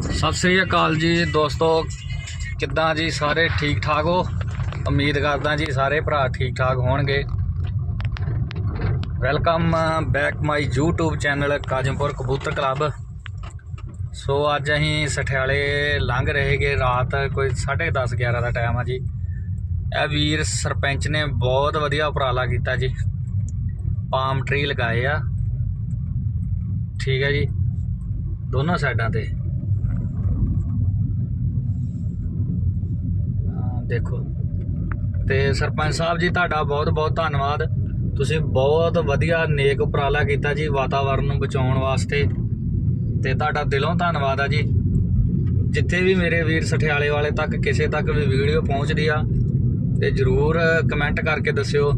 ਸਤਿ ਸ੍ਰੀ ਅਕਾਲ ਜੀ ਦੋਸਤੋ, ਕਿੱਦਾਂ ਜੀ ਸਾਰੇ ਠੀਕ ਠਾਕ ਹੋ? ਉਮੀਦ ਕਰਦਾ ਜੀ ਸਾਰੇ ਭਰਾ ਠੀਕ ਠਾਕ ਹੋਣਗੇ। Welcome back my YouTube channel Kajampur Kabutar club so ਅੱਜ ਅਸੀਂ ਸਠਿਆਲੇ ਲੰਘ ਰਹੇਗੇ ਰਾਤ ਕੋਈ 10:30 11 ਦਾ ਟਾਈਮ ਆ ਜੀ। ਇਹ ਵੀਰ ਸਰਪੰਚ ਨੇ ਬਹੁਤ ਵਧੀਆ ਉਪਰਾਲਾ ਕੀਤਾ ਜੀ। ਪਾਮ ਟਰੀ ਲਗਾਏ ਆ। ਠੀਕ ਹੈ ਜੀ। ਦੋਨੋਂ ਸਾਈਡਾਂ ਤੇ ਹਾਂ, ਦੇਖੋ। ਤੇ ਸਰਪੰਚ ਸਾਹਿਬ ਜੀ, ਤੁਹਾਡਾ ਬਹੁਤ ਬਹੁਤ ਧੰਨਵਾਦ। ਤੁਸੀਂ ਬਹੁਤ ਵਧੀਆ ਨੇਕ ਉਪਰਾਲਾ ਕੀਤਾ ਜੀ ਵਾਤਾਵਰਨ ਨੂੰ ਬਚਾਉਣ ਵਾਸਤੇ। ਤੇ ਤੁਹਾਡਾ ਦਿਲੋਂ ਧੰਨਵਾਦ ਆ ਜੀ। ਜਿੱਥੇ ਵੀ ਮੇਰੇ ਵੀਰ ਸਠਿਆਲੇ ਵਾਲੇ ਤੱਕ, ਕਿਸੇ ਤੱਕ ਵੀ ਵੀਡੀਓ ਪਹੁੰਚਦੀ ਆ, ਤੇ ਜਰੂਰ ਕਮੈਂਟ ਕਰਕੇ ਦੱਸਿਓ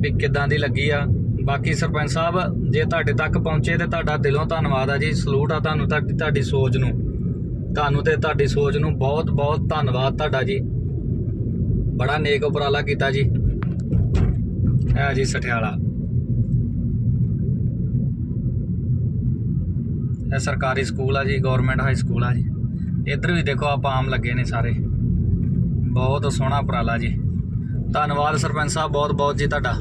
ਵੀ ਕਿੱਦਾਂ ਦੀ ਲੱਗੀ ਆ। ਬਾਕੀ ਸਰਪੰਚ ਸਾਹਿਬ, ਜੇ ਤੁਹਾਡੇ ਤੱਕ ਪਹੁੰਚੇ ਤੇ ਤੁਹਾਡਾ ਦਿਲੋਂ ਧੰਨਵਾਦ ਆ ਜੀ। ਸਲੂਟ ਆ ਤੁਹਾਨੂੰ ਤੁਹਾਡੀ ਤੁਹਾਡੀ ਸੋਚ ਨੂੰ। ਤੁਹਾਨੂੰ ਤੇ ਤੁਹਾਡੀ ਸੋਚ ਨੂੰ ਬਹੁਤ ਬਹੁਤ ਧੰਨਵਾਦ ਤੁਹਾਡਾ ਜੀ। ਬੜਾ ਨੇਕ ਉਪਰਾਲਾ ਕੀਤਾ ਜੀ। ਇਹ ਜੀ ਸਠਿਆਲਾ। ਇਹ ਸਰਕਾਰੀ ਸਕੂਲ ਆ ਜੀ ਗਵਰਨਮੈਂਟ ਹਾਈ ਸਕੂਲ ਆ ਜੀ। ਇੱਧਰ ਵੀ ਦੇਖੋ ਆ ਆਮ ਲੱਗੇ ਨੇ ਸਾਰੇ। ਬਹੁਤ ਸੋਹਣਾ ਉਪਰਾਲਾ ਜੀ। ਧੰਨਵਾਦ ਸਰਪੰਚ ਸਾਹਿਬ ਬਹੁਤ ਬਹੁਤ ਜੀ ਤੁਹਾਡਾ।